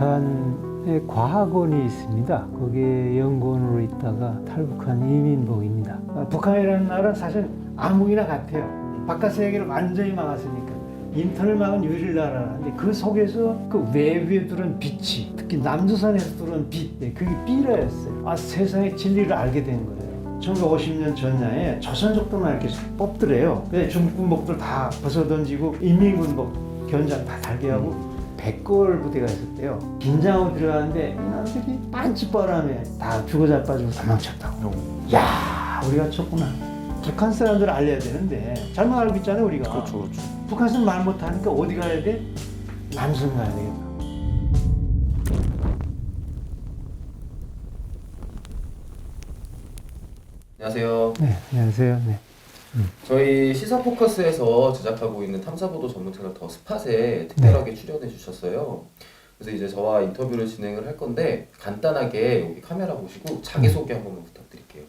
북한에 과학원이 있습니다. 거기에 연구원으로 있다가 탈북한 이민복입니다. 아, 북한이라는 나라는 사실 암흑이나 같아요. 바깥 세계를 완전히 막았으니까. 인터넷 막은 유일 나라라는데 그 속에서 그 외부에 들어온 빛이 특히 남조선에서 들어온 빛 네, 그게 삐라였어요. 아 세상의 진리를 알게 된 거예요. 1950년 전야에 조선족들만 이렇게 뽑더래요. 근데 중국군복들 다 벗어던지고 인민군복 견장 다 달게 하고 백골 부대가 있었대요. 긴장하고 들어가는데 이놈들이 빤치바람에 다 죽어 자빠지고 도망쳤다고. 야 우리가 쳤구나. 북한 사람들 알려야 되는데 잘못 알고 있잖아요 우리가. 그렇죠, 그렇죠. 북한 사람 말 못하니까 어디 가야 돼? 남선 가야 되겠다. 안녕하세요. 네, 안녕하세요. 네. 저희 시사 포커스에서 제작하고 있는 탐사보도 전문 채널 더 스팟에 특별하게 출연해 주셨어요. 그래서 이제 저와 인터뷰를 진행을 할 건데 간단하게 여기 카메라 보시고 자기 소개 한 번만 부탁드릴게요.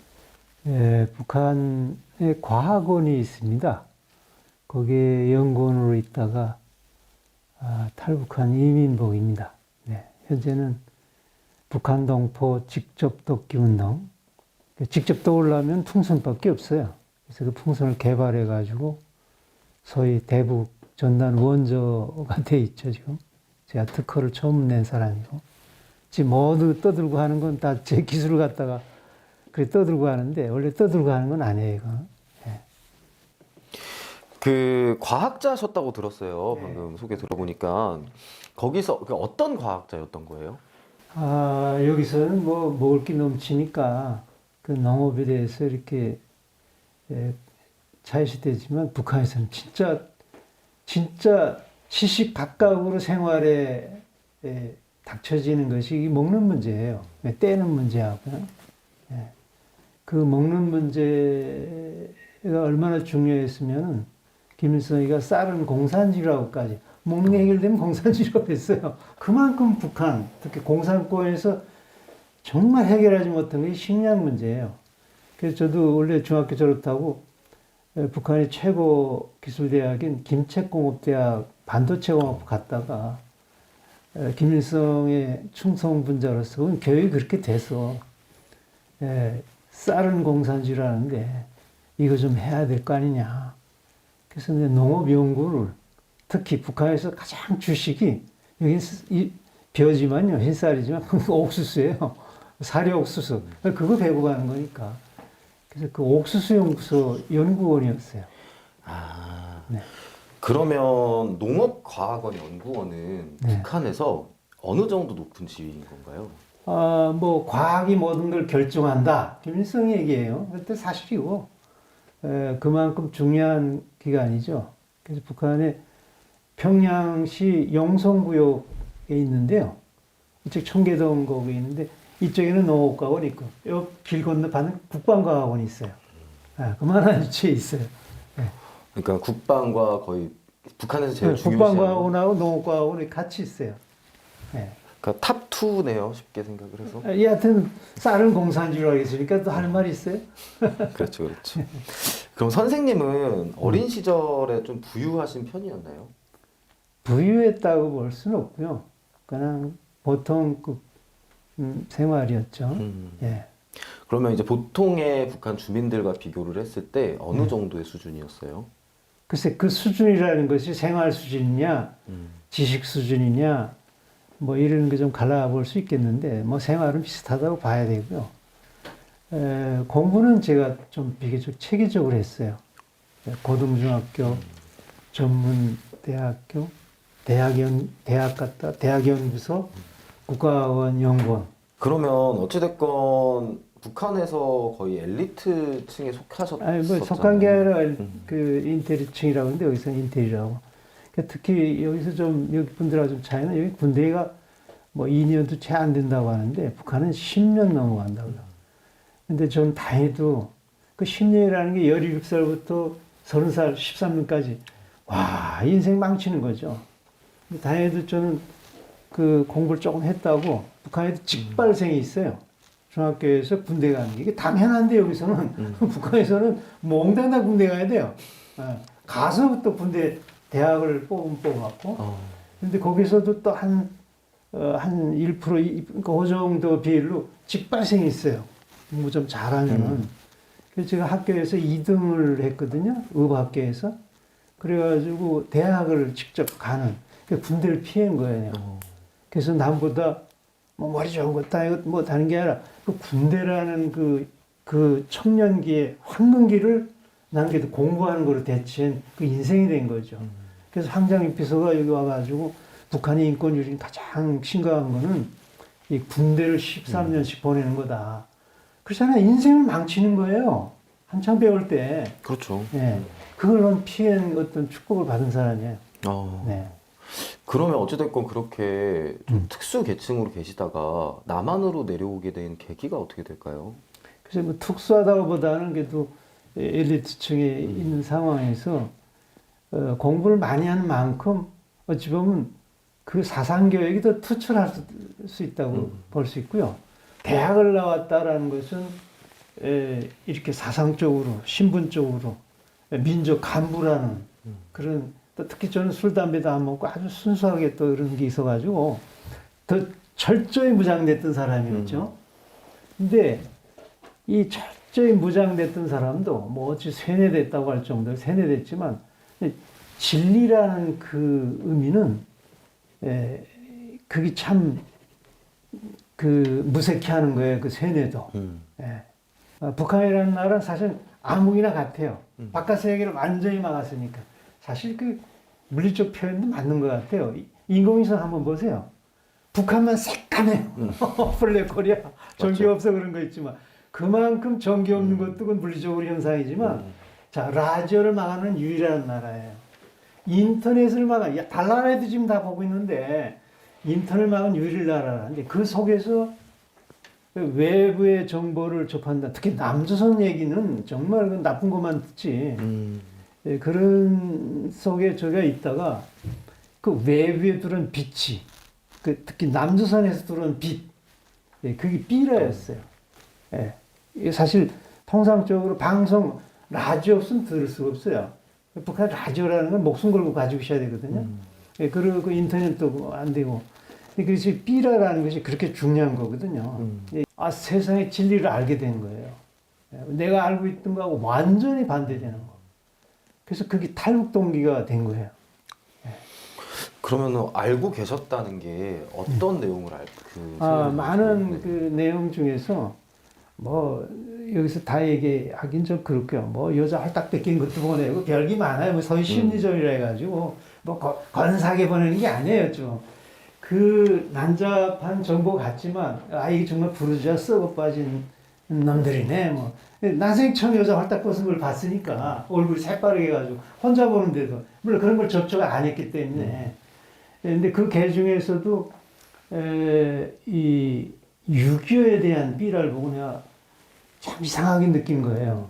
예, 북한에 과학원이 있습니다. 거기에 연구원으로 있다가 아, 탈북한 이민복입니다. 네, 현재는 북한 동포 직접 돕기 운동. 직접 도우려면 풍선밖에 없어요. 그래서 그 풍선을 개발해 가지고 소위 대북 전단 원조가 돼 있죠 지금. 제가 특허를 처음 낸 사람이고 지금 모두 떠들고 하는 건 다 제 기술을 갖다가 그래 떠들고 하는데 원래 떠들고 하는 건 아니에요. 이거. 그 과학자셨다고 들었어요. 네. 방금 소개 들어보니까 거기서 그 어떤 과학자였던 거예요? 아 여기서는 뭐 먹을 게 넘치니까 그 농업에 대해서 이렇게 예, 차이시되지만 북한에서는 진짜 진짜 시시각각으로 생활에 예, 닥쳐지는 것이 이 먹는 문제예요. 예, 떼는 문제하고요. 예. 그 먹는 문제가 얼마나 중요했으면 김일성이가 쌀은 공산주의라고까지 먹는 게 해결되면 공산주의라고 했어요. 그만큼 북한, 특히 공산권에서 정말 해결하지 못한 게 식량 문제예요. 그래서 저도 원래 중학교 졸업하고 에, 북한의 최고 기술대학인 김책공업대학 반도체공업 갔다가 에, 김일성의 충성분자로서 그건 교육이 그렇게 돼서 에, 쌀은 공산주의라는데 이거 좀 해야 될 거 아니냐. 그래서 이제 농업 연구를 특히 북한에서 가장 주식이 여기 이 벼지만요 흰쌀이지만 옥수수예요. 사료 옥수수 그거 배고 가는 거니까. 그래서 그 옥수수 연구소 연구원이었어요. 아 네. 그러면 농업과학원 연구원은 네. 북한에서 어느 정도 높은 지위인 건가요? 아, 뭐 과학이 모든 걸 결정한다. 김일성 얘기예요. 그때 사실이고 에, 그만큼 중요한 기관이죠. 그래서 북한의 평양시 영성구역에 있는데요. 이쪽 청계동 거기에 있는데 이쪽에는 농업과학원이 있고 옆길 건너편은 국방과학원이 있어요. 아, 그만한 위치에 있어요. 그러니까 국방과 거의 북한에서 제일 네, 중요시하는 국방과학원하고 농업과학원이 같이 있어요. 네. 그러니까 탑 2네요. 쉽게 생각을 해서. 아, 여하튼 쌀은 공산주의라고 했으니까 또 할 말이 있어요? 그렇죠, 그렇죠. 그럼 선생님은 어린 시절에 좀 부유하신 편이었나요? 부유했다고 볼 수는 없고요. 그냥 보통 그 음, 생활이었죠. 음. 예. 그러면 이제 보통의 북한 주민들과 비교를 했을 때 어느 네. 정도의 수준이었어요? 글쎄 그 수준이라는 것이 생활 수준이냐, 음. 지식 수준이냐, 뭐 이런 게 좀 갈라볼 수 있겠는데 뭐 생활은 비슷하다고 봐야 되고요. 에, 공부는 제가 좀 비교적 체계적으로 했어요. 고등중학교, 전문대학교, 대학연 대학 갔다 대학연구소, 국가원 연구원. 그러면 어찌됐건 북한에서 거의 엘리트층에 속하셨었잖아요. 아니 뭐 속한 게 아니라 음. 그 인텔리층이라고 하는데 여기서 인텔이라고. 그러니까 특히 여기서 좀 여기 분들하고 좀 차이는 여기 군대가 뭐 2년도 채 안 된다고 하는데 북한은 10년 넘어간다고요. 근데 전 다해도 그 10년이라는 게 17살부터 30살, 13년까지 와 인생 망치는 거죠. 다행히도 저는 그 공부를 조금 했다고 북한에도 직발생이 있어요. 중학교에서 군대 가는 게 이게 당연한데 여기서는 북한에서는 몽땅 군대 가야 돼요. 어, 가서부터 군대 대학을 뽑은 뽑았고 어. 근데 거기서도 또한 어, 한 1%, 이- 그러니까 그 정도 비율로 직발생이 있어요. 공부 좀 잘하면은. 음. 그래서 제가 학교에서 2등을 했거든요. 의과학교에서. 그래가지고 대학을 직접 가는, 그 군대를 피한 거예요. 어. 그래서 남보다 뭐 머리 좋은 것다 이거 뭐 다른 게 아니라 그 군대라는 그, 그 청년기의 황금기를 나는 그래도 공부하는 거로 대체한 그 인생이 된 거죠. 그래서 황장익 비서가 여기 와가지고 북한의 인권 유린 가장 심각한 거는 이 군대를 13년씩 보내는 거다. 그렇잖아요. 인생을 망치는 거예요. 한창 배울 때. 그렇죠. 예. 그걸 피한 어떤 축복을 받은 사람이에요. 어. 네. 그러면 어찌됐건 그렇게 좀 음. 특수 계층으로 계시다가 남한으로 내려오게 된 계기가 어떻게 될까요? 그래서 뭐 특수하다고보다는 그래도 엘리트층에 있는 상황에서 어, 공부를 많이 한 만큼 어찌 보면 그 사상 교육이 더 투철할 수, 수 있다고 음. 볼수 있고요. 대학을 나왔다라는 것은 에, 이렇게 사상적으로 신분적으로 민족 간부라는 그런 또 특히 저는 술 담배도 안 먹고 아주 순수하게 또 이런 게 있어가지고 더 철저히 무장됐던 사람이었죠. 근데 이 철저히 무장됐던 사람도 뭐 어찌 세뇌됐다고 할 정도로 세뇌됐지만 진리라는 그 의미는 에, 그게 참 그 무색해 하는 거예요. 그 세뇌도. 음. 예. 어, 북한이라는 나라는 사실 암흑이나 같아요. 음. 바깥 세계를 완전히 막았으니까. 사실 그 물리적 표현도 맞는 것 같아요. 이- 인공위성 한번 보세요. 북한만 새까매요. 음. 블랙 코리아. 전기. 없어 그런 거 있지만. 그만큼 전기 없는 것도 그건 물리적으로 현상이지만, 음. 자, 라디오를 막아는 유일한 나라예요. 인터넷을 막아, 야, 달나라에도 지금 다 보고 있는데, 인터넷 막은 유일 나라라는데, 그 속에서 외부의 정보를 접한다. 특히 남조선 얘기는 정말 그 나쁜 것만 듣지. 음. 예, 그런 속에 저가 있다가 그 외부에 들어온 빛이, 그 특히 남조선에서 들어온 빛, 예, 그게 삐라였어요. 예. 이게 사실 통상적으로 방송 라디오 없으면 들을 수가 없어요. 북한 라디오라는 건 목숨 걸고 가지고 있어야 되거든요. 음. 예, 그리고 그 인터넷도 안 되고. 그래서 삐라라는 것이 그렇게 중요한 거거든요. 음. 예, 아, 세상의 진리를 알게 된 거예요. 예, 내가 알고 있던 거하고 완전히 반대되는 거. 그래서 그게 탈북 동기가 된 거예요. 그러면 알고 계셨다는 게 어떤 내용을 알? 그 음. 아, 많은? 그 내용 중에서 뭐 여기서 다 얘기하긴 좀 그렇고요. 뭐 여자 할딱 뺏긴 것도 보내고 별게 많아요. 뭐 서희 심리전이라 해가지고 뭐 거- 건사하게 보내는 게 아니에요, 좀. 그 난잡한 정보 같지만 아 이게 정말 부르주아 썩어 빠진 놈들이네. 뭐 난생 처음 여자 활딱 벗은 걸 봤으니까 얼굴 새빠르게 해가지고 혼자 보는데도 물론 그런 걸 접촉 안 했기 때문에. 근데 그 개 중에서도 에, 이 6.25에 대한 삐라를 보고 내가 참 이상하게 느낀 거예요.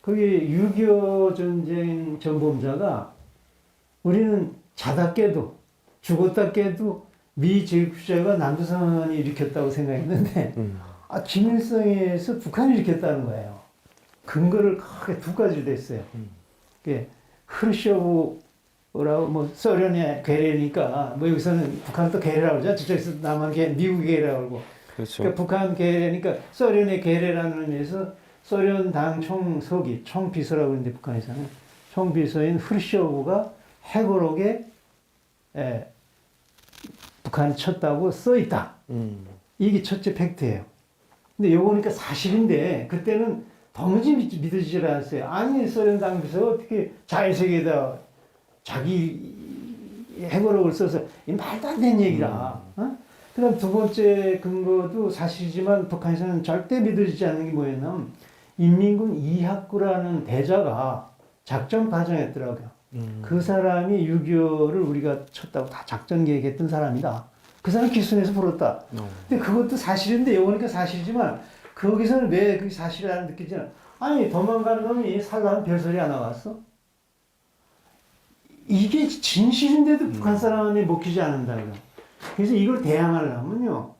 그게 6.25 전쟁 전범자가 우리는 자다 깨도 죽었다 깨도 미 제국주의가 남조선이 일으켰다고 생각했는데 음. 아, 김일성에서 북한이 일으켰다는 거예요. 근거를 크게 두 가지로 됐어요. 음. 그게 흐르쇼브라고 뭐 소련의 괴뢰니까 뭐 여기서는 북한 또 괴뢰라고 그러죠. 저쪽에서 남한 괴 미국 괴뢰라고 그러고 그렇죠. 그러니까 북한 괴뢰니까 소련의 괴뢰라는 의미에서 소련 당 총서기 총비서라고 하는데 북한에서는 총비서인 흐르쇼브가 해고록에 에, 북한이 쳤다고 써 있다. 음. 이게 첫째 팩트예요. 근데 요거니까 사실인데 그때는 도무지 믿- 믿어지질 않았어요. 아니 소련 당비서 어떻게 자일세계에다 자기 해고록을 써서 이 말도 안 되는 얘기라. 어? 그다음 두 번째 근거도 사실이지만 북한에서는 절대 믿어지지 않는 게 뭐였냐면 인민군 이학구라는 대자가 작전 과정했더라고요. 음. 그 사람이 6.25를 우리가 쳤다고 다 작전 계획했던 사람이다. 그 사람 기순에서 불었다. 어. 근데 그것도 사실인데 요거니까 사실이지만 거기서는 왜 그게 사실이라는 느끼지는 아니 도망가는 놈이 살라면 별소리 안 나왔어? 이게 진실인데도 북한 사람이 먹히지 않는다고요. 그래서 이걸 대항하려면요.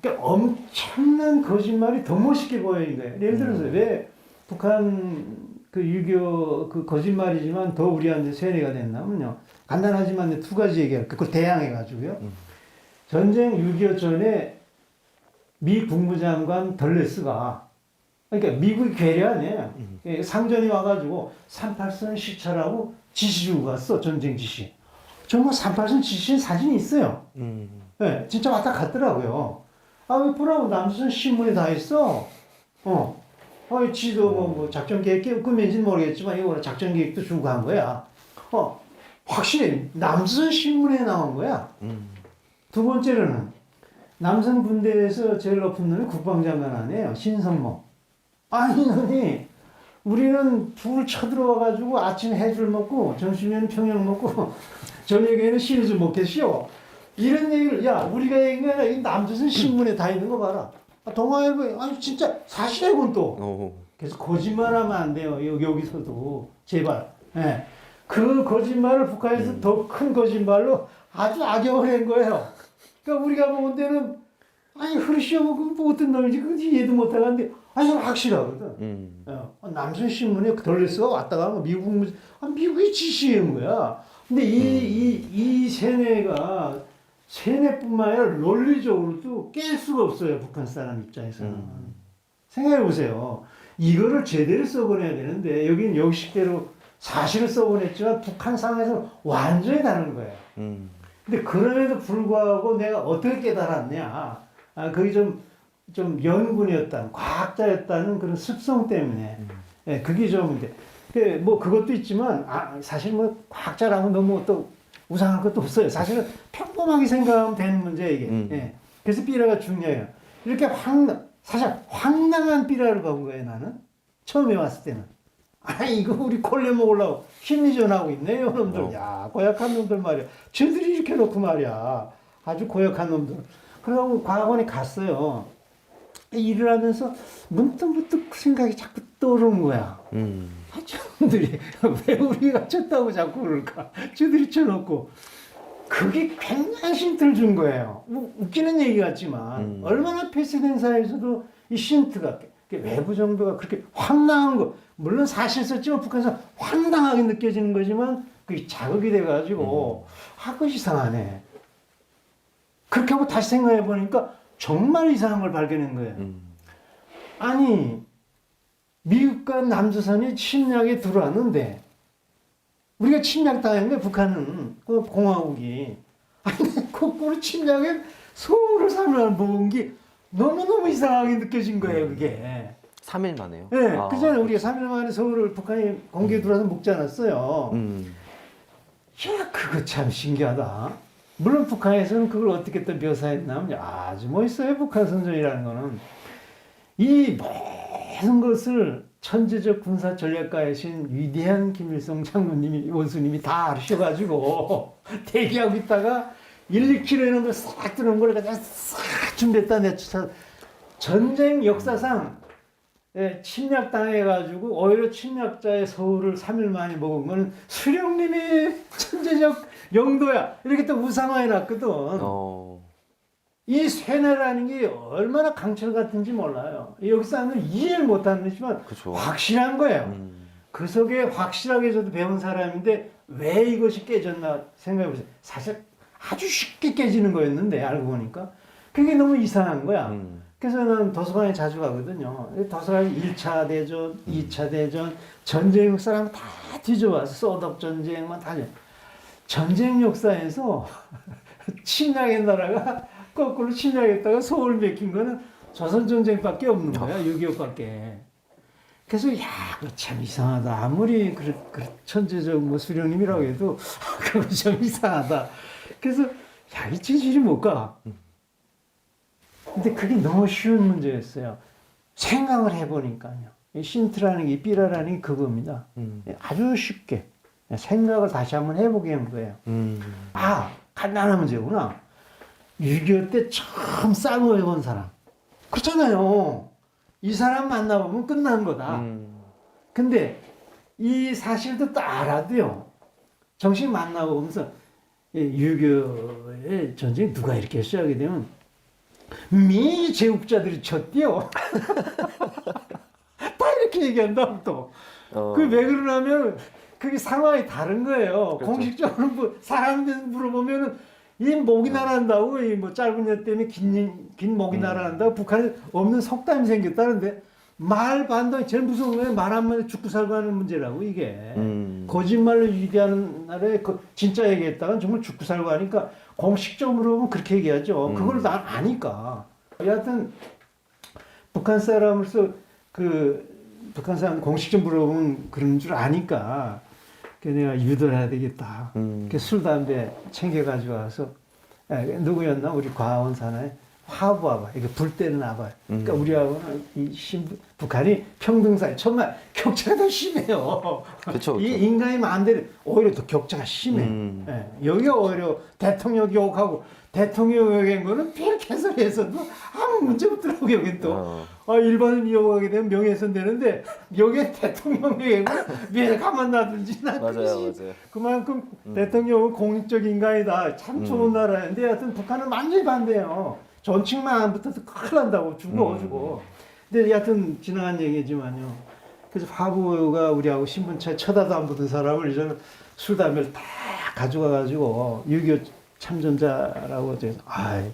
그러니까 엄청난 거짓말이 더 멋있게 보이는 거예요. 예를 들어서 왜 북한 그6.25 그 거짓말이지만 더 우리한테 세뇌가 됐냐면요. 간단하지만 두 가지 얘기할. 그걸 대항해가지고요. 전쟁 6.25 전에 미 국무장관 덜레스가 그러니까 미국이 괴뢰 아니에요. 예, 상전이 와가지고 38선 시찰하고 지시 주고 갔어 전쟁 지시. 정말 38선 지시 사진이 있어요. 음. 예, 진짜 왔다 갔더라고요. 아, 왜 보라고 남조선 신문에 다 있어? 어. 아, 지도 뭐, 뭐 작전 계획 꾸민지는 모르겠지만 이거는 작전 계획도 주고 한 거야. 어, 확실히 남조선 신문에 나온 거야. 음. 두 번째로는 남선 군대에서 제일 높은 놈이 국방장관 아니에요. 신성모. 아니, 너니 우리는 불 쳐들어와가지고 아침에 해줄 먹고 점심에는 평양 먹고 저녁에는 시리즈 먹겠시오. 이런 얘기를 야 우리가 얘기한 게 아니라 이 남조선 신문에 다 있는 거 봐라. 아, 동아일보에 아니 진짜 사실이군 또. 어. 그래서 거짓말하면 안 돼요. 여기, 여기서도 제발. 예. 그 거짓말을 북한에서 더큰 거짓말로 아주 악용을 한 거예요. 그러니까 우리가 본 데는 아니 흐르시오 뭐 어떤 놈인지 그 이해도 못하는데 아니 확실하거든. 음. 어, 남선 신문에 덜레스가 왔다 가면 미국 무- 아, 미국이 지시한 거야. 근데 이이이 세뇌가 세뇌뿐만 아니라 논리적으로도 깰 수가 없어요. 북한 사람 입장에서는. 음. 생각해 보세요. 이거를 제대로 써보내야 되는데 여기는 역식대로 사실을 써보냈지만 북한 상황에서 완전히 다른 거예요. 음. 근데 그럼에도 불구하고 내가 어떻게 깨달았냐. 아, 그게 좀, 좀 연군이었다는, 과학자였다는 그런 습성 때문에. 예, 그게 좀, 이제, 그, 뭐, 그것도 있지만, 아, 사실 뭐, 과학자라고 너무 또 우상할 것도 없어요. 사실은 평범하게 생각하면 되는 문제, 이게. 음. 예. 그래서 삐라가 중요해요. 이렇게 황, 사실 황당한 삐라를 본 거예요, 나는. 처음에 왔을 때는. 아, 이거 우리 콜레 먹으려고 심리전하고 있네, 요 놈들. 어. 야, 고약한 놈들 말이야. 쟤들이 이렇게 놓고 말이야. 아주 고약한 놈들. 그래갖고 과학원에 갔어요. 일을 하면서 문득 문득 그 생각이 자꾸 떠오르는 거야. 음. 아, 저놈들이 왜 우리가 쳤다고 자꾸 그럴까? 저들이 쳐놓고. 그게 굉장히 힌트를 준 거예요. 뭐 웃기는 얘기 같지만, 음. 얼마나 패스된 사회에서도 이 힌트가, 외부 정도가 그렇게 황당한 거, 물론 사실 썼지만 북한에서 황당하게 느껴지는 거지만, 그게 자극이 돼가지고, 아, 그것이 이상하네. 그렇게 하고 다시 생각해 보니까 정말 이상한 걸 발견한 거예요. 음. 아니 미국과 남조선이 침략에 들어왔는데 우리가 침략당한 거야 북한은 그 공화국이 아니 거꾸로 침략에 사면을 모은 게 너무너무 이상하게 느껴진 거예요 그게 3일 만에요? 예, 아. 그 전에 우리가 3일 만에 서울을 북한이 공개에 들어와서 먹지 않았어요 음. 야, 그거 참 신기하다. 물론 북한에서는 그걸 어떻게 또 묘사했냐면 아주 멋있어요. 북한 선전이라는 거는. 이 모든 것을 천재적 군사 전략가이신 위대한 김일성 장군님이, 원수님이 다 아셔가지고 대기하고 있다가 1, 2km 이런 걸싹 들어온 걸 그냥 싹 준비했다 내쫓아 전쟁 역사상 예, 침략당해가지고 오히려 침략자의 서울을 3일 만에 먹은 거는 수령님이 천재적 영도야 이렇게 또 우상화해 놨거든 어. 이 쇠뇌라는 게 얼마나 강철 같은지 몰라요 이 역사는 이해를 못하는 거지만 그죠. 확실한 거예요 음. 그 속에 확실하게 저도 배운 사람인데 왜 이것이 깨졌나 생각해 보세요 사실 아주 쉽게 깨지는 거였는데 알고 보니까 그게 너무 이상한 거야 음. 그래서 저는 도서관에 자주 가거든요. 도서관 1차 대전, 2차 대전, 전쟁 역사를 다 뒤져봐서 소독 전쟁만 다. 줘. 전쟁 역사에서 침략의 나라가 거꾸로 침략했다가 소울 맥힌 거는 조선 전쟁밖에 없는 거야. 6.25밖에. 그래서 야, 참 이상하다. 아무리 그, 그 천재적 뭐 수령님이라고 해도 그거 참 이상하다. 그래서 야, 이 체질이 뭘까? 근데 그게 너무 쉬운 문제였어요. 생각을 해보니까요. 이 신트라는 게, 삐라라는 게 그겁니다. 음. 아주 쉽게 생각을 다시 한번 해보게 한 거예요. 음. 아, 간단한 문제구나. 6.25 때 처음 싸움해본 사람. 그렇잖아요. 이 사람 만나보면 끝난 거다. 음. 근데 이 사실도 딱 알아도요. 정식 만나보면서 6.25의 전쟁 누가 이렇게 시작이 되면 미 제국자들이 쳤디요. 다 이렇게 얘기한다 또. 어. 그왜 그러냐면 그게 상황이 다른 거예요. 그렇죠. 공식적으로 뭐 사람들 물어보면은 이 목이 날아간다고 이 뭐 짧은 여 때문에 긴, 긴 목이 날아간다고 북한에 없는 속담이 생겼다는데 말 반동이 제일 무서운 거예요. 말 한마디 죽고 살고 하는 문제라고 이게. 음. 거짓말로 유대하는 날에 그 진짜 얘기했다가 정말 죽고 살고 하니까 공식적으로 보면 그렇게 얘기하죠. 음. 그걸 난 아니까. 여하튼 북한 사람으로서 그 북한 사람 공식적으로 물어보면 그런 줄 아니까 그 내가 유도를 해야 되겠다. 음. 그술 담배 챙겨 가지고 와서 에, 누구였나 우리 과원 사나에 화부 아바 이거 불 때는 아바. 그러니까 음. 우리하고는 이 신부, 북한이 평등사회 정말 격차가 더 심해요. 그쵸, 이 그쵸. 인간이 마음대로 오히려 더 격차가 심해. 음. 예, 여기가 오히려 대통령 욕하고 대통령 욕한 거는 별 개설해서도 아무 문제 없더라고요. 여기 또. 어. 아, 일반인 이용하게 되면 명예훼손 되는데 여기에 대통령 욕한 거왜 가만 놔두지? 나 맞아요, 그것이 맞아요. 그만큼 음. 대통령은 공익적 인간이다. 참 좋은 음. 나라인데 하여튼 북한은 완전히 반대예요. 존칭만 안 붙어도 큰일 난다고 죽어 음. 죽어. 근데 여하튼 지나간 얘기지만요. 그래서 화부가 우리하고 신분차에 쳐다도 안 보던 사람을 저는 술 담배를 다 가져가 가지고 6.25 참전자라고 해서 아이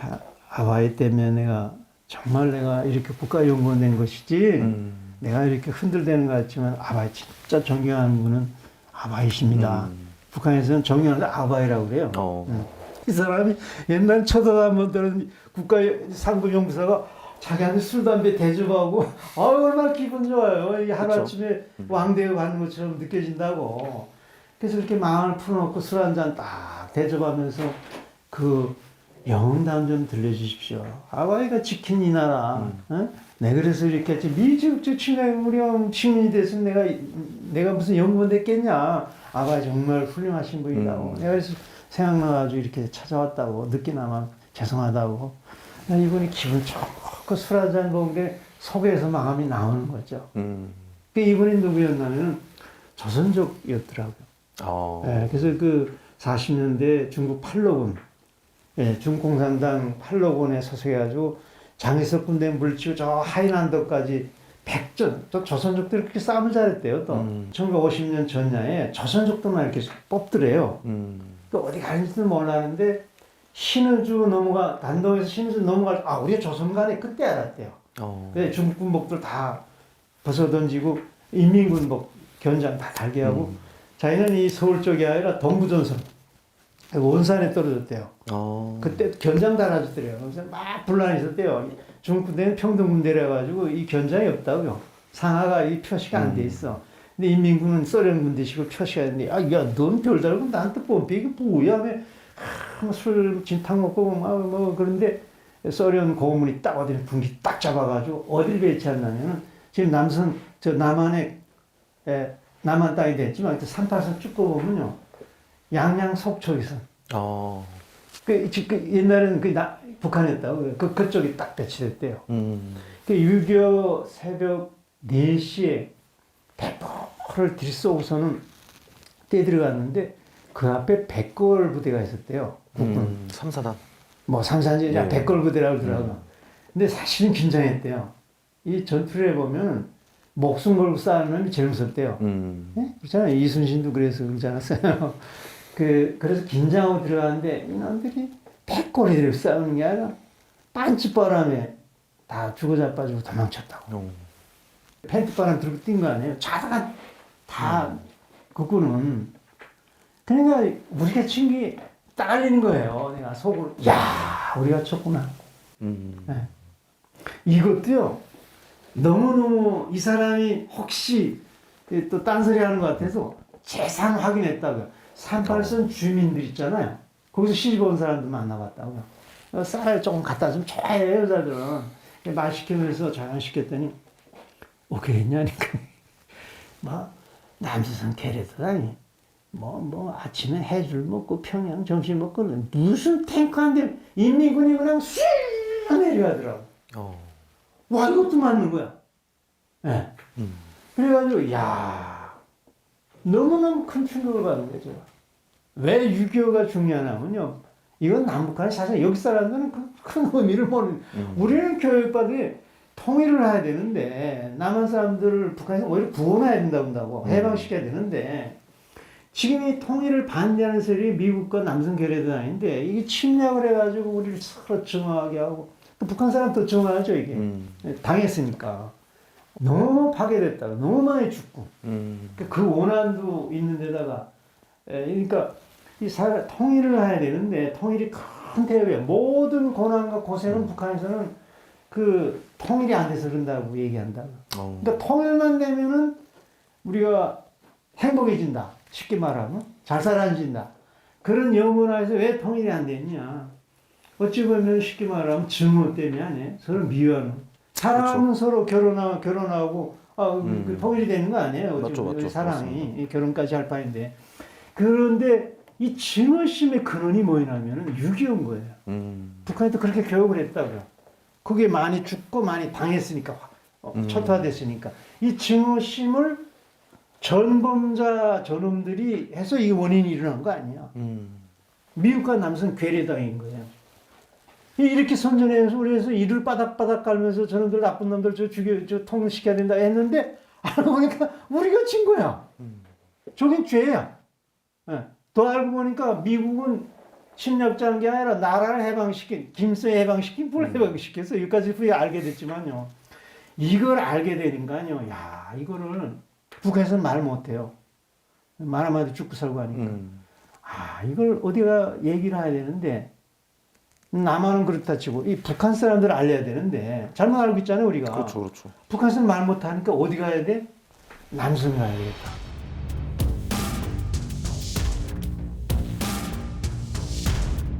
아, 하와이 때문에 내가 정말 내가 이렇게 국가연구원 된 것이지 음. 내가 이렇게 흔들대는 것 같지만 아바이 진짜 존경하는 분은 아바이십니다. 음. 북한에서는 존경하는 아바이라고 그래요. 어. 음. 이 사람이 옛날 쳐다도 안 보던 국가 상부연구사가 자기한테 술 담배 대접하고 아 얼마나 기분 좋아요. 이게 하루아침에 왕대우 받는 것처럼 느껴진다고. 그래서 이렇게 마음을 풀어놓고 술 한 잔 딱 대접하면서 그 영웅담 좀 들려주십시오. 아바이가 지킨 이 나라. 어? 내 그래서 이렇게 했지. 미국적 친구령 시민이 됐으면 내가 내가 무슨 연구원 됐겠냐. 아바이 정말 훌륭하신 분이다고. 음. 내가 그래서 생각나가지고 이렇게 찾아왔다고 늦게나마 죄송하다고. 나 이분이 기분 좋고 술 한잔 먹은 게 속에서 마음이 나오는 거죠. 음. 그 이분이 누구였냐면 조선족이었더라고요. 어. 예, 그래서 그 40년대 중국 팔로군, 예, 중공산당 팔로군에 소속해가지고 장에서 군대 물치고 저 하이난도까지 백전, 또 조선족들이 그렇게 싸움을 잘했대요, 또. 음. 1950년 전야에 조선족들만 이렇게 뽑더래요. 음. 그 어디 가는지는 몰랐는데, 신의주 넘어가, 단동에서 신의주 넘어갈, 아, 우리가 조선간에 그때 알았대요. 어. 그 중국 군복들 다 벗어 던지고 인민군복 견장 다 달게 하고 음. 자기는 이 서울 쪽이 아니라 동부전선 원산에 떨어졌대요. 어. 그때 견장 달아주더래요. 그래서 막 분란이 있었대요. 중국 군대는 평등 군대라 가지고 이 견장이 없다고요. 상하가 이 표시가 안 돼 있어. 근데 인민군은 소련 군대시고 표시가 있는데 아, 야, 넌별 달고 나한테 뽐빼 이게 뭐야? 하면 아, 술 진탕 먹고 막 뭐 그런데 소련 고문이 딱 어디 분기 딱 잡아가지고 어디를 배치한다면은 지금 남선 저 남한에 에, 남한 땅이 됐지만 그 38선 쭉 보면요 양양 속초에선 어. 그, 지- 그 옛날에는 그 나, 북한이었다고 그 그쪽이 딱 배치됐대요. 음. 그6.25 새벽 4시에 대포를 들쏘고서는 떼 들어갔는데 그 앞에 백골 부대가 있었대요. 국군. 음. 삼사단. 뭐 삼산지 네. 백골 부대라고 그러더라고. 근데 사실은 긴장했대요. 이 전투를 해보면 목숨 걸고 싸우는 놈이 제일 무섭대요. 음. 예? 그렇잖아요. 이순신도 그래서 그러지 않았어요. 그, 그래서 긴장하고 들어가는데 이놈들이 백골이들 싸우는 게 아니라 빤치바람에 다 죽어 자빠지고 도망쳤다고. 어. 팬티바람 들고 뛴 거 아니에요. 자다가 다 그거는 그러니까 우리가 친게 딸리는 거예요. 내가 속으로 야 우리가 쳤구나. 음. 네. 이것도요 너무너무 이 사람이 혹시 또 딴소리 하는 것 같아서 재산 확인했다고요. 38선 주민들 있잖아요. 거기서 시집 온 사람들 만나봤다고요. 어, 쌀을 조금 갖다 좀 좋아해요, 여자들은. 말 시키면서 저양시켰더니, 오케이 했냐니까. 뭐, 남수선 캐레더라니. 뭐, 뭐, 아침에 해줄 먹고 평양 점심 먹고 무슨 탱크 한 대, 인민군이 그냥 쑥 내려가더라고. 어. 와, 이것도 맞는 거야. 예. 음. 그래가지고, 야 너무너무 큰 충격을 받는 거죠. 왜 6.25가 중요하냐면요. 이건 남북한이 사실 여기 사람들은 그큰 의미를 모르는, 음. 우리는 교육받이 통일을 해야 되는데, 남한 사람들을 북한에서 오히려 구원해야 된다고 음. 해방시켜야 되는데, 지금 이 통일을 반대하는 세력이 미국과 남성 결여단인데 이게 침략을 해가지고 우리를 서로 정하게 하고 또 북한 사람 더 정하죠 이게 음. 당했으니까 너무 파괴됐다 너무 많이 죽고 음. 그- 그 원한도 있는 데다가 에, 그러니까 이 사회 통일을 해야 되는데 통일이 큰 대회 모든 고난과 고생은 북한에서는 그 통일이 안 돼서 그런다고 얘기한다. 어. 그러니까 통일만 되면은 우리가 행복해진다. 쉽게 말하면 잘 살아진다. 그런 염원하에서 왜 통일이 안 됐냐? 어찌 보면 쉽게 말하면 증오 때문에 아니에요. 서로 미워하는. 사랑하면 서로 결혼하고 결혼하고 아, 그 음. 통일이 되는 거 아니에요. 어찌 맞죠, 맞죠. 사랑이. 이 결혼까지 할 바인데 그런데 이 증오심의 근원이 뭐냐면은 6.25인 거예요. 음. 북한에도 그렇게 교육을 했다고요. 그게 많이 죽고 많이 당했으니까 어, 음. 초토화됐으니까 이 증오심을 전범자 저놈들이 해서 이 원인이 일어난 거 아니야. 음. 미국과 남성 괴뢰당인 거예요. 이- 이렇게 선전해서 우리에서 이를 바닥바닥 깔면서 저놈들 나쁜 놈들 저 죽여 저 통일시켜야 된다 했는데 알고 보니까 우리가 진 거야. 음. 저긴 죄야. 예. 더 알고 보니까 미국은 침략자인 게 아니라 나라를 해방시킨, 김수에 해방시킨, 불 해방시켜서 여기까지 후에 알게 됐지만요. 이걸 알게 되니까요. 야, 이거를 북에서는 말 못해요. 말 한마디 죽고 살고 하니까. 음. 아, 이걸 어디가 얘기를 해야 되는데, 남한은 그렇다 치고, 이 북한 사람들 알려야 되는데, 잘못 알고 있잖아요, 우리가. 그렇죠, 그렇죠. 북한 사람 말 못하니까 어디 가야 돼? 남성 가야 되겠다.